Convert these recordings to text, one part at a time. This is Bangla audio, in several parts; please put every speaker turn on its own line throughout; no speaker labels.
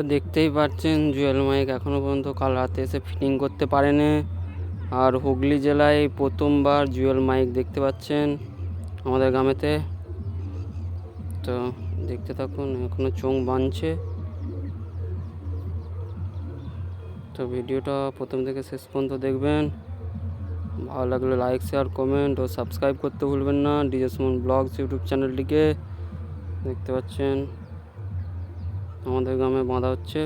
তো দেখতেই পাচ্ছেন, জুয়েল মাইক এখনও পর্যন্ত কাল রাতে এসে ফিটিং করতে পারেনি। আর হুগলি জেলায় প্রথমবার জুয়েল মাইক দেখতে পাচ্ছেন আমাদের গ্রামেতে। তো দেখতে থাকুন এখনও চোখ বাঁধছে। তো ভিডিওটা প্রথম থেকে শেষ পর্যন্ত দেখবেন। ভালো লাগলে লাইক শেয়ার কমেন্ট ও সাবস্ক্রাইব করতে ভুলবেন না। ডিজে সুমন ব্লগস ইউটিউব চ্যানেলটিকে দেখতে পাচ্ছেন। আমাদের গ্রামে বাঁধা হচ্ছে।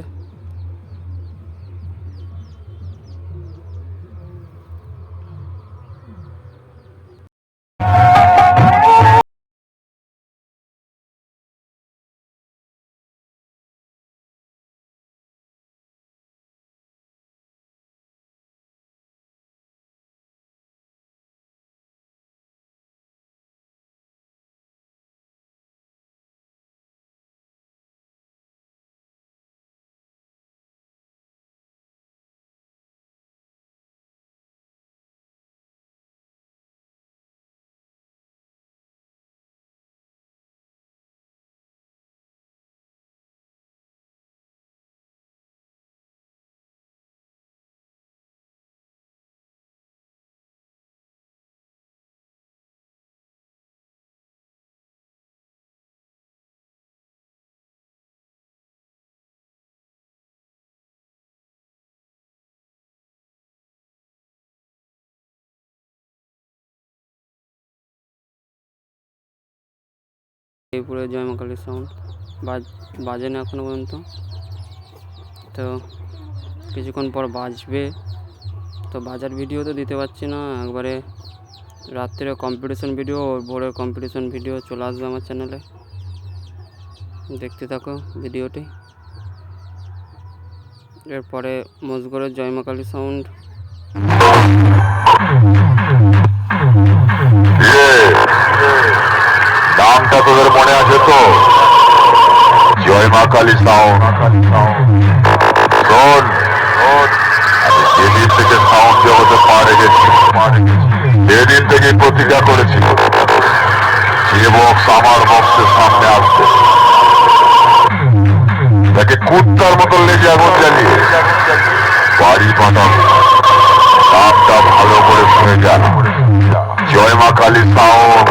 জয়পুরে জয় মা কালীর সাউন্ড। বাজ না এখনও পর্যন্ত। তো কিছুক্ষণ পর বাজবে। তো বাজার ভিডিও তো দিতে পারছি না। একবারে রাত্রে কম্পিটিশন ভিডিও ও ভোরের কম্পিটিশন ভিডিও চলে আসবে আমার চ্যানেলে দেখতে থাকো ভিডিওটি এরপরে মজগরের জয় মা কালী সাউন্ড।
নামটা তোদের মনে আছে তো? জয় মা কালী সাউন্ড। শোন আমি যেদিন থেকে সাউন্ড জগতে পা রেখেছি সেদিন থেকে প্রতিজ্ঞা করেছি যে বক্স আমার বক্সের সামনে আসবে। তাকে কুত্তার মতো লেগে আগুন জ্বালিয়ে বাড়ি পাঠাবো। নামটা ভালো করে শুনে যান জয় মা কালী সাউন্ড।